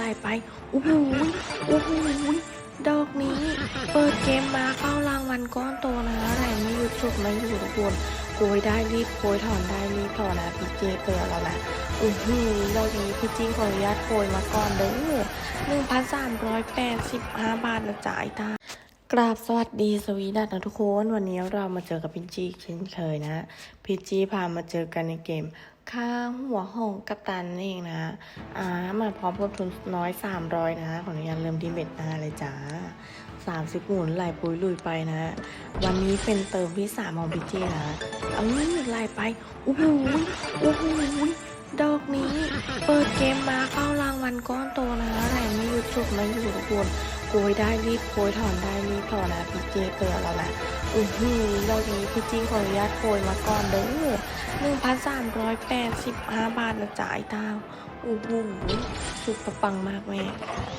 ไหลไป โอ้โหโอ้โหดอกนี้ เปิดเกมมาเข้ารางวัลก้อนโตนะอะไรไม่หยุดฉุดไม่อยู่ทุกคนโกยได้รีบโกยถอนได้รีบถอนนะพี่เจเตือนแล้วนะโอ้โหดอกนี้พี่จีขออนุญาตโกยมาก่อนเด้อหนึ่งพันสามร้อยแปดสิบห้าบาทนะจ่ายตากราบสวัสดีสวีดัตนะทุกคน วันนี้เรามาเจอกับพี่จีเช่นเคยนะพี่จีพามาเจอกันในเกม ค่าหัวห้องกัปตันนั่เองนะอ่ามาพร้อมกับทุนน้อย 300 นะขออนุญาตเริ่มที่เบ็ดหน้าเลยจ้า30หมุนไหลปุยลุยไปนะ วันนี้เป็นเติมที่ 3 ของพี่เจนะเอาไหลไปโอ้โหโอ้โหดอกนี้ เปิดเกมมาเข้ารางวัลก้อนโตนะอะไรไม่หยุดฉุดไม่อยู่ทุกคน โกยได้รีบโกยถอนได้รีบถอนนะพี่เจเตือนแล้วนะอ้โหดอกนี้พี่จีขออนุญาตโกยมาก่อนเด้อหนึ่งพันสามร้อยแปดสิบห้าบาทนะจ่ายตามโอ้โหสุดประปังมากแม่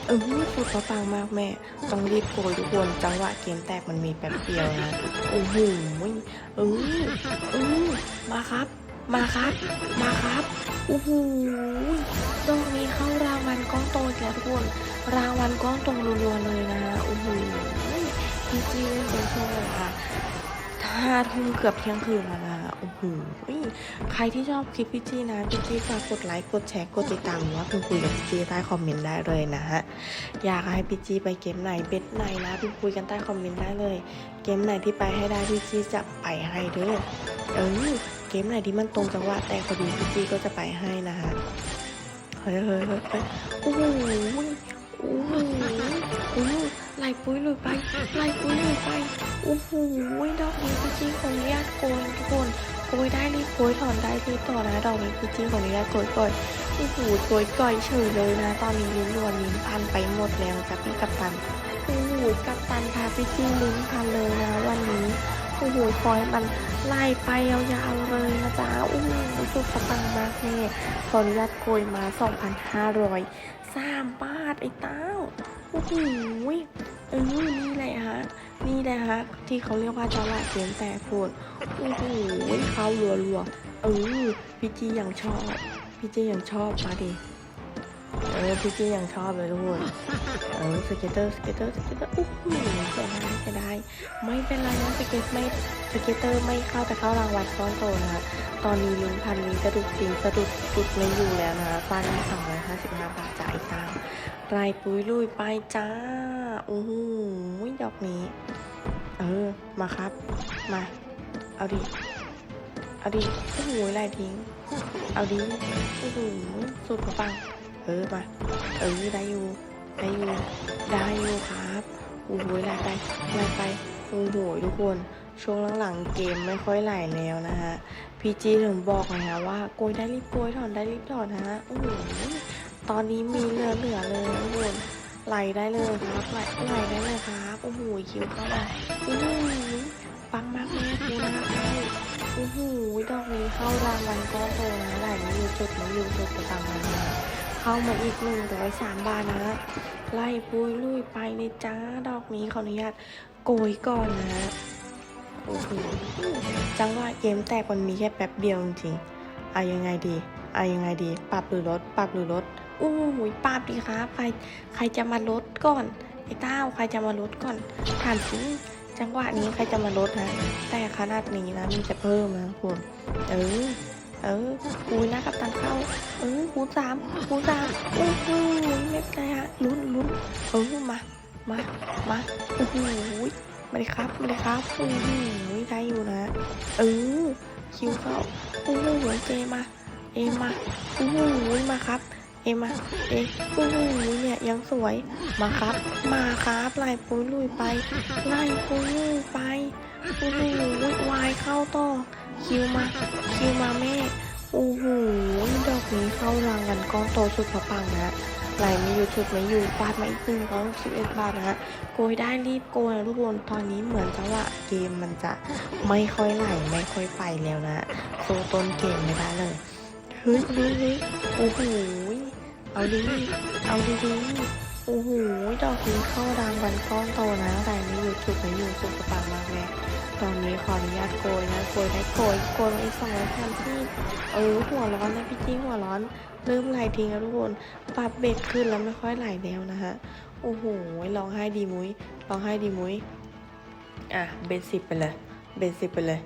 เออสุดประปังมากแม่ ต้องรีบโกยทุกคนจังหวะเกมแตกมันมีแป๊บเดียวนะโอ้โหเออเออมาครับ มาครับ มาครับโอ้โหดอกนี้เข้ารางวัลก้อนโตแล้วทุกคนรางวัลก้อนโตรัวๆเลยนะโอ้โหพี่จีเล่นเป็นช่วงเวลาห้าทุ่มเกือบเที่ยงคืนแล้วนะโอ้โหใครที่ชอบคลิปพี่จี้นะพี่จี้ฝากกดไลค์กดแชร์กดติดตามหรือว่าคุณคุยกับพี่จี้ใต้คอมเมนต์ได้เลยนะฮะอยากให้พี่จี้ไปเกมไหนเบ็ดไหนนะพี่คุยกันใต้คอมเมนต์ได้เลย เกมไหนที่ไปให้ได้พี่จี้จะไปให้เด้อเออ กมไหนที่มันตรงจังหวะแต่พอดีพี่จี้ก็จะไปให้นะฮะเฮ้ยเฮ้ยเฮ้ยโอ้โหโอ้โหโอ้โหไหลปุ้ยลุยไปไหลปุ้ยลุยไปโอ้โหดอกนี้พี่จี้ขออนุญาตโกยทุกคนโกยได้รีบโกยถอนได้รีบต่อนะดอกนี้พี่จี้ขออนุญาตโกยก่อนโอ้โหโกยก่อยเฉยเลยนะ ตอนนี้ลิ้นรวนลิ้นพันไปหมดแล้วจ้ะพี่กัปตันโอ้โหกัปตันพาพี่จี้ลิ้นพันเลยนะวันนี้ โอ้โหคอยมันไล่ไปยาวๆเลยนะจ๊ะโอ้โหสุดปังมากแน่ขออนุญาตโกยมา 2,500สามบาทไอ้เต้าโอ้โหเออนี่แหละฮะ นี่นะฮะ ที่เขาเรียกว่าจังหวะเสียงแต่โผดโอ้โหเขารัวรัวๆเออพี่จีอยังชอบ พี่จีอยังชอบมาดิ เออพี่จี้ยังชอบเลยทุกคนเออสเก็ตเตอร์สเก็ตเตอร์สเก็ตเตอร์โอ้โหเสียดายเสียดายไม่เป็นไรนะสเก็ตไม่สเก็ตเตอร์ไม่เข้าแต่เข้ารางวัลก้อนโตนะคะตอนนี้ลุ้นพันนี้สะดุดจริงสะดุดสุดไม่อยู่แล้วนะคะฟาดได้สองร้อยห้าสิบห้าบาทจ่ายตามรายปุ้ยลุยไปจ้าโอ้โหดอกนี้ เออมาครับ มา เอาดิเอาดิโอ้โหลายทิ้ง เอาดิโอ้โหสุดปัง เออมาเออได้อยู่ได้อยู่ได้อยู่ครับโอ้โหลายไปลายไปโอ้โหทุกคนช่วงหลังๆเกมไม่ค่อยไหลแล้วนะฮะพีจีถึงบอกไงฮะว่าโกยได้รีบโกยถอนได้รีบถอนนะฮะโอ้โหตอนนี้มีเหลือเหลือเลยทุกคนไหลได้เลยครับไหลไหลได้เลยครับโอ้โหคิวเข้ามาโอ้โหปังมากแม่กูนะคะโอ้โหดอกนี้เข้ารางวัลก้อนโตนะไหลไม่อยู่จุดไม่อยู่จุดไปตังมา เข้ามาอีกหนึ่งร้อยสามบาทนะ ไล่ปุยลุยไปเลยจ้า ดอกนี้ขออนุญาตโกยก่อนนะโอ้โหจังหวะเกมแตกมันมีแค่แป๊บเดียวจริงๆเอายังไงดีเอายังไงดี ปรับหรือลด ปรับหรือลดอู้หูปรับดีครับ ใคร ใครจะมาลดก่อน ไอ้เต้า ใครจะมาลดก่อนถามสิจังหวะนี้ใครจะมาลดนะแต่ขนาดนี้นะ มีจะเพิ่มนะคุณ เออ เออคูณนะกับตันเข้า เออคูสามคูสามโอ้โหไม่เป็นไรฮะลุ้นลุ้นเออมา มา มาโอ้โหมาเลยครับมาเลยครับโอ้โหได้อยู่นะ เออคิวเข้าโอ้โหเจมา เอมาโอ้โหมาครับ เอมา เอ๊ะโอ้โหเนี่ยยังสวย มาครับ มาครับไล่ปุ้ยลุยไปไล่ปุ้ยลุยไป โอ้โหวายเข้าต่อ คิวมา คิวมาแม่ โอ้โหดอกนี้เข้ารางวัลก้อนโตสุดพระปังนะไหลไม่อยู่จุดไม่อยู่ฟาดมาอีกหนึ่งร้อยสิบเอ็ดบาทนะฮะโกยได้รีบโกยนะทุกคนตอนนี้เหมือนจังหวะเกมมันจะไม่ค่อยไหลไม่ค่อยไปแล้วนะโซต้นเกมไม่ได้เลยเฮ้ยเฮ้ยโอ้โหเอาดีเอาดีดีโอ้โหดอกนี้เข้ารางวัลก้อนโตนะอะไรไม่หยุดฉุดไม่อยู่สุดกระปังมาก ตอนนี้ขออนุญาตโกยนะโกยได้โกยโกยลงอีกสองร้อยสามสิบเออหัวร้อนนะพี่จี้หัวร้อนเริ่มไหลทิ้งแล้วทุกคนปรับเบ็ดขึ้นแล้วไม่ค่อยไหลแล้วนะฮะโอ้โหร้องไห้ดีมุ้ยร้องไห้ดีมุ้ยอะเบ็ดสิบไปเลยเบ็ดสิบไปเลย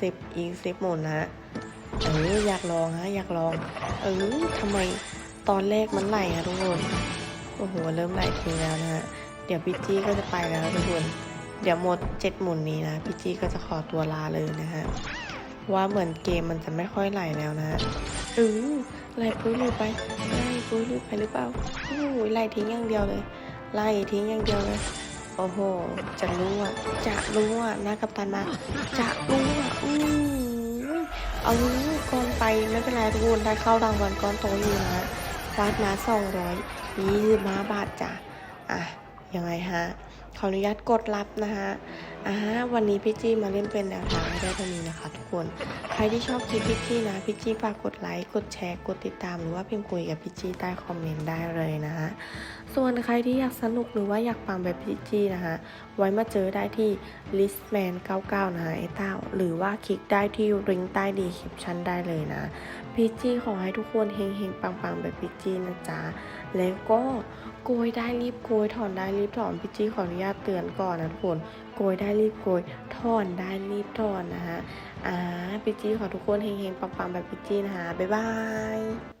สิบอีกสิบหมุนะฮะเอออยากลองฮะอยากลอง เออทำไมตอนแรกมันไหลอะทุกคนโอ้โหเริ่มไหลทิ้งแล้วนะฮะเดี๋ยวพี่จี้ก็จะไปแล้วทุกคน เดี๋ยวหมดเจ็ดหมุนนี้นะพี่จี้ก็จะขอตัวลาเลยนะฮะว่าเหมือนเกมมันจะไม่ค่อยไหลแล้วนะเออไหลปุ้ยลุยไปไหลปุ้ยลุยไปหรือเปล่าโอ้โหไหลทิ้งอย่างเดียวเลยไหลทิ้งอย่างเดียวเลยโอ้โห จะรู้อะ จะรู้อะนะกัปตันมา จะรู้อะอืมเอาก่อนไปไม่เป็นไรทุกคนได้เข้ารางวัลก้อนโตอยู่นะวาดมาสองร้อยยี่สิบห้าบาทจ้ะ อะ ยังไงฮะ ออนุญาตกดรับนะฮะอ่าวันนี้พี่จี้มาเล่นเป็นแนวทางได้เท่านี้นะคะ ทุกคน ใครที่ชอบคลิปพี่จี้นะพี่จี้ฝากกดไลค์กดแชร์กดติดตาม หรือว่าพิมพ์คุยกับพี่จี้ใต้คอมเมนต์ได้เลยนะฮะส่วนใครที่อยากสนุกหรือว่าอยากฟังแบบพี่จี้นะคะไว้มาเจอได้ที่ listman 99นะไอ้เต้าหรือว่าคลิกได้ที่ลิงก์ใต้ดีคลิปชั่นได้เลยนะพี่จี้ขอให้ทุกคนเฮงๆปังๆแบบพี่จี้นะจ๊ะ แล้วก็โกยได้รีบโกยถอนได้รีบถอนพี่จี้ขออนุญาตเตือนก่อนนะทุกคนโกยได้รีบโกยถอนได้รีบถอนนะฮะอ่าพี่จี้ขอทุกคนเฮงๆปังๆแบบพี่จี้นะฮะบ๊ายบาย